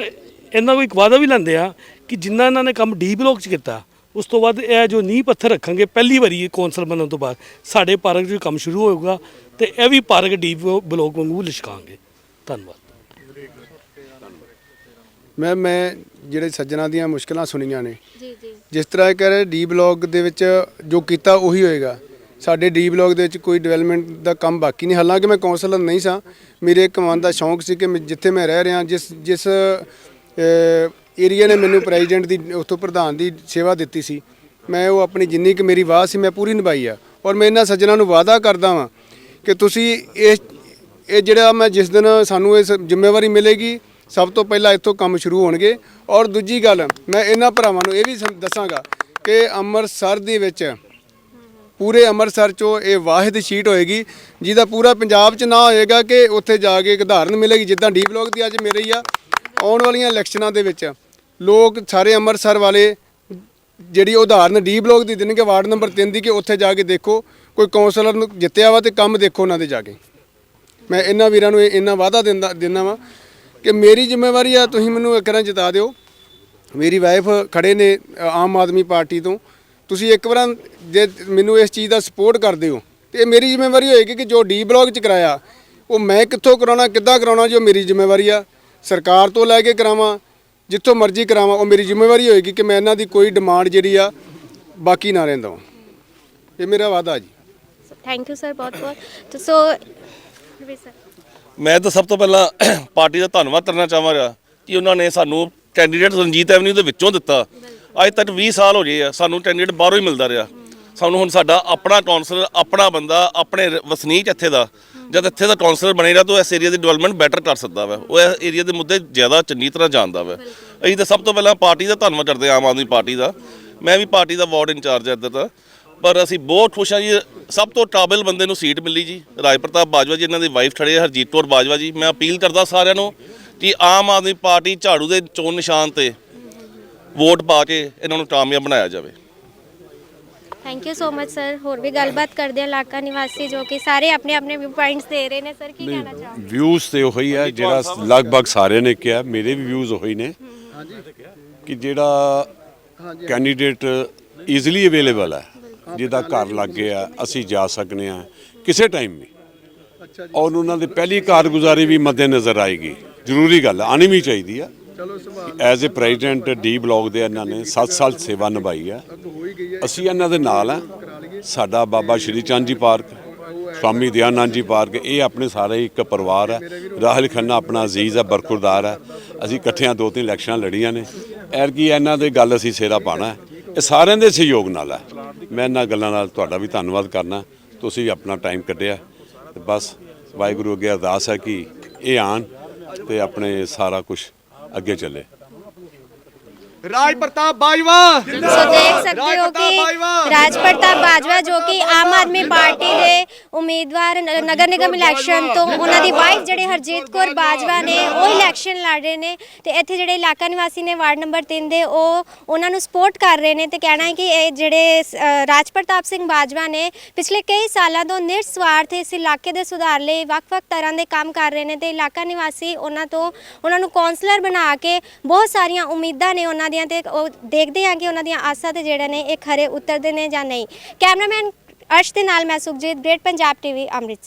ਇਹਨਾਂ ਕੋਲ ਇੱਕ ਵਾਅਦਾ ਵੀ ਲੈਂਦੇ ਆ ਕਿ ਜਿੰਨਾ ਇਹਨਾਂ ਨੇ ਕੰਮ ਡੀ ਬਲੋਕ 'ਚ ਕੀਤਾ, ਉਸ ਤੋਂ ਬਾਅਦ ਇਹ ਜੋ ਨੀਂਹ ਪੱਥਰ ਰੱਖਾਂਗੇ ਪਹਿਲੀ ਵਾਰੀ ਇਹ ਕੌਂਸਲ ਬਣਨ ਤੋਂ ਬਾਅਦ, ਸਾਡੇ ਪਾਰਕ 'ਚ ਕੰਮ ਸ਼ੁਰੂ ਹੋਊਗਾ ਤੇ ਇਹ ਵੀ ਪਾਰਕ ਡੀ ਬਲੋਕ ਵਾਂਗੂ ਲਿਸ਼ਕਾਂਗੇ। ਧੰਨਵਾਦ।
ਮੈਂ ਮੈਂ ਜਿਹੜੇ ਸੱਜਣਾ ਦੀਆਂ ਮੁਸ਼ਕਲਾਂ ਸੁਣੀਆਂ ਨੇ।
ਜੀ ਜੀ।
ਜਿਸ ਤਰ੍ਹਾਂ ਇਹ ਕਹਿ ਰਹੇ ਡੀ ਬਲਾਕ ਦੇ ਵਿੱਚ ਜੋ ਕੀਤਾ ਉਹੀ ਹੋਏਗਾ। ਸਾਡੇ ਡੀ ਬਲਾਕ ਦੇ ਵਿੱਚ ਕੋਈ ਡਿਵੈਲਪਮੈਂਟ ਦਾ ਕੰਮ ਬਾਕੀ ਨਹੀਂ। ਹਾਲਾਂਕਿ ਮੈਂ ਕਾਉਂਸਲਰ ਨਹੀਂ ਸਾਂ। ਮੇਰੇ ਇੱਕ ਮਨ ਦਾ ਸ਼ੌਂਕ ਸੀ ਕਿ ਮੈਂ ਜਿੱਥੇ ਮੈਂ ਰਹਿ ਰਿਹਾ ਜਿਸ ਜਿਸ ਏਰੀਆ ਨੇ ਮੈਨੂੰ ਪ੍ਰੈਜ਼ੀਡੈਂਟ ਦੀ ਉੱਥੋਂ ਪ੍ਰਧਾਨ ਦੀ ਸੇਵਾ ਦਿੱਤੀ ਸੀ। ਮੈਂ ਉਹ ਆਪਣੀ ਜਿੰਨੀ ਕਿ ਮੇਰੀ ਵਾਹ ਸੀ ਮੈਂ ਪੂਰੀ ਨਿਭਾਈ ਆ। ਔਰ ਮੈਂ ਇਹਨਾਂ ਸੱਜਣਾ ਨੂੰ ਵਾਅਦਾ ਕਰਦਾ ਵਾਂ ਕਿ ਤੁਸੀਂ ਇਹ ਇਹ ਜਿਹੜਾ ਮੈਂ ਜਿਸ ਦਿਨ ਸਾਨੂੰ ਇਸ ਜ਼ਿੰਮੇਵਾਰੀ ਮਿਲੇਗੀ ਸਭ ਤੋਂ ਪਹਿਲਾਂ ਇੱਥੋਂ ਕੰਮ ਸ਼ੁਰੂ ਹੋਣਗੇ। ਔਰ ਦੂਜੀ ਗੱਲ, ਮੈਂ ਇਹਨਾਂ ਭਰਾਵਾਂ ਨੂੰ ਇਹ ਵੀ ਦੱਸਾਂਗਾ ਕਿ ਅੰਮ੍ਰਿਤਸਰ ਦੇ ਵਿੱਚ ਪੂਰੇ ਅੰਮ੍ਰਿਤਸਰ ਚੋਂ ਇਹ ਵਾਹਿਦ ਸ਼ੀਟ ਹੋਏਗੀ, ਜਿਹਦਾ ਪੂਰਾ ਪੰਜਾਬ 'ਚ ਨਾ ਹੋਏਗਾ ਕਿ ਉੱਥੇ ਜਾ ਕੇ ਇੱਕ ਉਦਾਹਰਨ ਮਿਲੇਗੀ, ਜਿੱਦਾਂ ਡੀ ਬਲੋਕ ਦੀ ਅੱਜ ਮੇਰੀ ਆ। ਆਉਣ ਵਾਲੀਆਂ ਇਲੈਕਸ਼ਨਾਂ ਦੇ ਵਿੱਚ ਲੋਕ ਸਾਰੇ ਅੰਮ੍ਰਿਤਸਰ ਵਾਲੇ, ਜਿਹੜੀ ਉਦਾਹਰਨ ਡੀ ਬਲੋਕ ਦੀ ਦੇਣਗੇ, ਵਾਰਡ ਨੰਬਰ 3 ਦੀ, ਕਿ ਉੱਥੇ ਜਾ ਕੇ ਦੇਖੋ, ਕੋਈ ਕਾਉਂਸਲਰ ਨੂੰ ਜਿੱਤਿਆ ਵਾ ਤੇ ਕੰਮ ਦੇਖੋ ਉਹਨਾਂ ਦੇ ਜਾ ਕੇ। ਮੈਂ ਇਹਨਾਂ ਵੀਰਾਂ ਨੂੰ ਇਹ- ਇੰਨਾ ਵਾਅਦਾ ਦਿੰਦਾ ਦਿੰਦਾ ਵਾਂ ਕਿ ਮੇਰੀ ਜ਼ਿੰਮੇਵਾਰੀ ਆ ਤੁਸੀਂ ਮੈਨੂੰ ਇੱਕ ਵਾਰ ਜਿਤਾ ਦਿਓ। ਮੇਰੀ ਵਾਈਫ ਖੜੇ ਨੇ ਆਮ ਆਦਮੀ ਪਾਰਟੀ ਤੋਂ। ਤੁਸੀਂ ਇੱਕ ਵਾਰ ਜੇ ਮੈਨੂੰ ਇਸ ਚੀਜ਼ ਦਾ ਸਪੋਰਟ ਕਰਦੇ ਹੋ ਤੇ ਇਹ ਮੇਰੀ ਜ਼ਿੰਮੇਵਾਰੀ ਹੋਏਗੀ ਕਿ ਜੋ ਡੀ ਬਲਾਕ ਚ ਕਰਾਇਆ ਉਹ ਮੈਂ ਕਿੱਥੋਂ ਕਰਾਉਣਾ ਕਿੱਦਾਂ ਕਰਾਉਣਾ ਜੋ ਮੇਰੀ ਜ਼ਿੰਮੇਵਾਰੀ ਆ। ਸਰਕਾਰ ਤੋਂ ਲੈ ਕੇ ਕਰਾਵਾਂ ਜਿੱਥੋਂ ਮਰਜ਼ੀ ਕਰਾਵਾਂ ਉਹ ਮੇਰੀ ਜ਼ਿੰਮੇਵਾਰੀ ਹੋਏਗੀ ਕਿ ਮੈਂ ਇਹਨਾਂ ਦੀ ਕੋਈ ਡਿਮਾਂਡ ਜਿਹੜੀ ਆ ਬਾਕੀ ਨਾ ਰਹਿੰਦਾ ਹਾਂ ਇਹ ਮੇਰਾ ਵਾਅਦਾ ਜੀ।
ਥੈਂਕ ਯੂ ਸਰ ਬਹੁਤ ਬਹੁਤ ਸੋ ਵੀ ਸਰ
ਮੈਂ ਤਾਂ ਸਭ ਤੋਂ ਪਹਿਲਾਂ ਪਾਰਟੀ ਦਾ ਧੰਨਵਾਦ ਕਰਨਾ ਚਾਹਾਂਗਾ ਕਿ ਉਹਨਾਂ ਨੇ ਸਾਨੂੰ ਕੈਂਡੀਡੇਟ ਰਣਜੀਤ ਐਵਨਿਊ ਦੇ ਵਿੱਚੋਂ ਦਿੱਤਾ। ਅੱਜ ਤੱਕ 20 ਸਾਲ ਹੋ ਗਏ ਆ, ਸਾਨੂੰ ਕੈਂਡੀਡੇਟ ਬਾਹਰੋਂ ਹੀ ਮਿਲਦਾ ਰਿਹਾ।
ਸਾਨੂੰ ਹੁਣ ਸਾਡਾ ਆਪਣਾ ਕਾਉਂਸਲਰ ਆਪਣਾ ਬੰਦਾ, ਆਪਣੇ ਵਸਨੀਕ ਇੱਥੇ ਦਾ, ਜਦ ਇੱਥੇ ਦਾ ਕਾਉਂਸਲਰ ਬਣੇਗਾ ਤਾਂ ਇਸ ਏਰੀਆ ਦੀ ਡਿਵੈਲਪਮੈਂਟ ਬੈਟਰ ਕਰ ਸਕਦਾ ਵਾ। ਉਹ ਇਸ ਏਰੀਆ ਦੇ ਮੁੱਦੇ ਜ਼ਿਆਦਾ ਚੰਗੀ ਤਰ੍ਹਾਂ ਜਾਣਦਾ ਵਾ। ਅਸੀਂ ਤਾਂ ਸਭ ਤੋਂ ਪਹਿਲਾਂ ਪਾਰਟੀ ਦਾ ਧੰਨਵਾਦ ਕਰਦੇ ਹਾਂ, ਆਮ ਆਦਮੀ ਪਾਰਟੀ ਦਾ। ਮੈਂ ਵੀ ਪਾਰਟੀ ਦਾ ਵਾਰਡ ਇੰਚਾਰਜ ਹਾਂ ਇੱਧਰ ਦਾ ਪਰ ਅਸੀਂ ਬਹੁਤ ਖੁਸ਼ ਹਾਂ ਜੀ। ਸਭ ਤੋਂ ਕਾਬਿਲ ਬੰਦੇ ਨੂੰ ਸੀਟ ਮਿਲੀ ਜੀ। ਰਾਜ ਪ੍ਰਤਾਪ ਬਾਜਵਾ ਜੀ ਇਹਨਾਂ ਦੀ ਵਾਈਫ ਖੜੇ ਹਰਜੀਤ ਕੌਰ ਬਾਜਵਾ ਜੀ। ਮੈਂ ਅਪੀਲ ਕਰਦਾ ਸਾਰਿਆਂ ਨੂੰ ਕਿ ਆਮ ਆਦਮੀ ਪਾਰਟੀ ਝਾੜੂ ਦੇ ਚੋਣ ਨਿਸ਼ਾਨ ਤੇ ਵੋਟ ਪਾ ਕੇ ਇਹਨਾਂ ਨੂੰ ਕਾਮਯਾਬ ਬਣਾਇਆ ਜਾਵੇ।
Thank you so much sir ਹੋਰ ਵੀ ਗੱਲਬਾਤ ਕਰਦੇ ਆ ਇਲਾਕਾ ਨਿਵਾਸੀ ਜੋ ਕਿ ਸਾਰੇ ਆਪਣੇ ਆਪਣੇ ਵਿਊ ਪੁਆਇੰਟਸ ਦੇ ਰਹੇ ਨੇ। ਸਰ ਕੀ ਕਹਿਣਾ ਚਾਹੋਗੇ?
ਵਿਊਜ਼ ਤੇ ਉਹੀ ਹੈ ਜਿਹੜਾ ਲਗਭਗ ਸਾਰਿਆਂ ਨੇ ਕਿਹਾ ਮੇਰੇ ਵੀ ਵਿਊਜ਼ ਉਹੀ ਨੇ। ਕਿ ਜਿਹੜਾ ਕੈਂਡੀਡੇਟ ਈਜ਼ੀਲੀ ਅਵੇਲੇਬਲ ਹੈ। ਜਿਹਦਾ ਘਰ ਲੱਗ ਗਿਆ ਅਸੀਂ ਜਾ ਸਕਨੇ ਆ। ਕਿਸੇ ਟਾਈਮ ਵੀ। ਔਰ ਉਹਨਾਂ ਦੀ ਪਹਿਲੀ ਕਾਰਗੁਜ਼ਾਰੀ ਵੀ ਮੱਦੇ ਨਜ਼ਰ ਆਏਗੀ। ਜ਼ਰੂਰੀ ਗੱਲ ਹੈ, ਆਉਣੀ ਵੀ ਚਾਹੀਦੀ ਆ। As a president D block ਦੇ ਇਹਨਾਂ ਨੇ 7 ਸਾਲ ਸੇਵਾ ਨਿਭਾਈ ਆ। ਅਸੀਂ ਇਹਨਾਂ ਦੇ ਨਾਲ ਆ। ਸਾਡਾ ਬਾਬਾ ਸ਼੍ਰੀ ਚੰਦ ਜੀ ਪਾਰਕ ਸਵਾਮੀ ਦਿਆਨੰਦ ਜੀ ਪਾਰਕ ਇਹ ਆਪਣੇ ਸਾਰੇ ਇੱਕ ਪਰਿਵਾਰ ਹੈ ਰਾਹੁਲ ਖੰਨਾ ਆਪਣਾ ਅਜ਼ੀਜ਼ ਹੈ ਬਰਖੁਰਦਾਰ ਹੈ ਅਸੀਂ ਇਕੱਠਿਆਂ ਦੋ ਤਿੰਨ ਇਲੈਕਸ਼ਨਾਂ ਲੜੀਆਂ ਨੇ। ਐਰਗੀ ਇਹਨਾਂ ਦੇ ਗੱਲ ਅਸੀਂ ਸੇਰਾ ਪਾਣਾ ਹੈ। ਇਹ ਸਾਰਿਆਂ ਦੇ ਸਹਿਯੋਗ ਨਾਲ ਹੈ। ਮੈਂ ਇਹਨਾਂ ਗੱਲਾਂ ਨਾਲ ਤੁਹਾਡਾ ਵੀ ਧੰਨਵਾਦ ਕਰਨਾ। ਤੁਸੀਂ ਵੀ ਆਪਣਾ ਟਾਈਮ ਕੱਢਿਆ। ਤੇ ਬਸ ਵਾਹਿਗੁਰੂ ਅੱਗੇ ਅਰਦਾਸ ਹੈ ਕਿ ਇਹ ਆਣ ਤੇ ਆਪਣੇ ਸਾਰਾ ਕੁਝ ਅੱਗੇ ਚੱਲੇ।
ਰਾਜ ਪ੍ਰਤਾਪ ਬਾਜਵਾ।
ਸੋ ਦੇਖ ਸਕਦੇ ਹੋ ਕਿ ਰਾਜ ਪ੍ਰਤਾਪ ਬਾਜਵਾ ਜੋ ਕਿ ਆਮ ਆਦਮੀ ਪਾਰਟੀ ਦੇ ਉਮੀਦਵਾਰ ਨ- ਨਗਰ ਨਿਗਮ ਇਲੈਕਸ਼ਨ ਤੋਂ ਉਹਨਾਂ ਦੀ ਵਾਈਫ ਜਿਹੜੇ ਹਰਜੀਤ ਕੌਰ ਬਾਜਵਾ ਨੇ ਉਹ ਇਲੈਕਸ਼ਨ ਲੜ ਰਹੇ ਨੇ ਤੇ ਇੱਥੇ ਜਿਹੜੇ ਇਲਾਕਾ ਨਿਵਾਸੀ ਨੇ ਵਾਰਡ ਨੰਬਰ 3 ਦੇ ਉਹ ਉਹਨਾਂ ਨੂੰ ਸਪੋਰਟ ਕਰ ਰਹੇ ਨੇ ਤੇ ਕਹਿਣਾ ਹੈ ਕਿ ਇਹ ਜਿਹੜੇ ਅ, ਰਾਜ ਪ੍ਰਤਾਪ ਸਿੰਘ ਬਾਜਵਾ ਨੇ ਪਿਛਲੇ ਕਈ ਸਾਲਾਂ ਤੋਂ ਨਿਰਸਵਾਰਥ ਇਸ ਇਲਾਕੇ ਦੇ ਸੁਧਾਰ ਲਈ ਵੱਖ-ਵੱਖ ਤਰ੍ਹਾਂ ਦੇ ਕੰਮ ਕਰ ਰਹੇ ਨੇ ਤੇ ਇਲਾਕਾ ਨਿਵਾਸੀ ਉਹਨਾਂ ਤੋਂ ਉਹਨਾਂ ਨੂੰ ਕਾਉਂਸਲਰ ਬਣਾ ਕੇ ਬਹੁਤ ਸਾਰੀਆਂ ਉਮੀਦਾਂ ਨੇ ਉਹਨਾਂ ਦੀਆਂ ਤੇ ਉਹ ਦੇਖਦੇ ਹਾਂ ਕਿ ਉਹਨਾਂ ਦੀਆਂ ਆਸਾਂ ਤੇ ਜਿਹੜੇ ਨੇ ਇਹ ਖਰੇ ਉਤਰਦੇ ਨੇ ਜਾਂ ਨਹੀਂ। ਕੈਮਰਾਮੈਨ ਅਰਸ਼ ਦੇ ਨਾਲ ਮੈਂ ਸੁਖਜੀਤ ਗ੍ਰੇਟ ਪੰਜਾਬ ਟੀਵੀ ਅੰਮ੍ਰਿਤਸਰ।